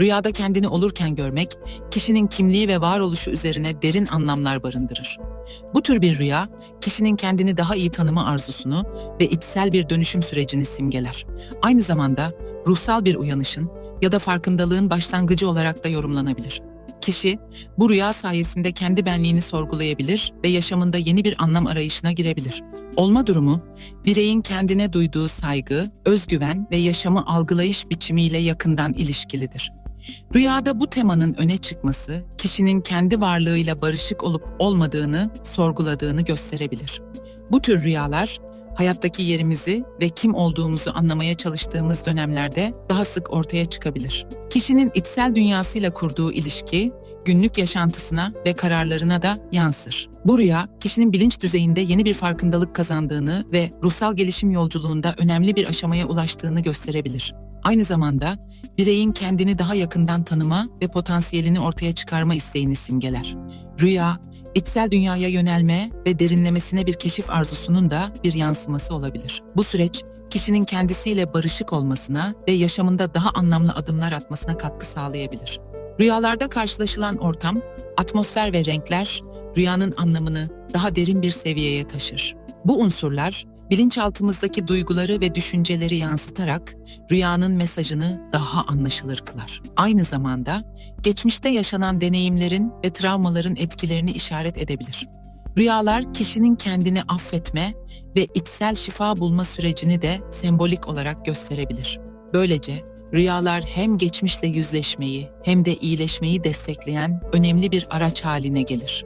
Rüyada kendini olurken görmek, kişinin kimliği ve varoluşu üzerine derin anlamlar barındırır. Bu tür bir rüya, kişinin kendini daha iyi tanıma arzusunu ve içsel bir dönüşüm sürecini simgeler. Aynı zamanda ruhsal bir uyanışın ya da farkındalığın başlangıcı olarak da yorumlanabilir. Kişi, bu rüya sayesinde kendi benliğini sorgulayabilir ve yaşamında yeni bir anlam arayışına girebilir. Olma durumu, bireyin kendine duyduğu saygı, özgüven ve yaşamı algılayış biçimiyle yakından ilişkilidir. Rüyada bu temanın öne çıkması, kişinin kendi varlığıyla barışık olup olmadığını sorguladığını gösterebilir. Bu tür rüyalar, hayattaki yerimizi ve kim olduğumuzu anlamaya çalıştığımız dönemlerde daha sık ortaya çıkabilir. Kişinin içsel dünyasıyla kurduğu ilişki, günlük yaşantısına ve kararlarına da yansır. Bu rüya, kişinin bilinç düzeyinde yeni bir farkındalık kazandığını ve ruhsal gelişim yolculuğunda önemli bir aşamaya ulaştığını gösterebilir. Aynı zamanda bireyin kendini daha yakından tanıma ve potansiyelini ortaya çıkarma isteğini simgeler. Rüya, içsel dünyaya yönelme ve derinlemesine bir keşif arzusunun da bir yansıması olabilir. Bu süreç, kişinin kendisiyle barışık olmasına ve yaşamında daha anlamlı adımlar atmasına katkı sağlayabilir. Rüyalarda karşılaşılan ortam, atmosfer ve renkler rüyanın anlamını daha derin bir seviyeye taşır. Bu unsurlar bilinçaltımızdaki duyguları ve düşünceleri yansıtarak rüyanın mesajını daha anlaşılır kılar. Aynı zamanda geçmişte yaşanan deneyimlerin ve travmaların etkilerini işaret edebilir. Rüyalar kişinin kendini affetme ve içsel şifa bulma sürecini de sembolik olarak gösterebilir. Böylece rüyalar hem geçmişle yüzleşmeyi hem de iyileşmeyi destekleyen önemli bir araç haline gelir.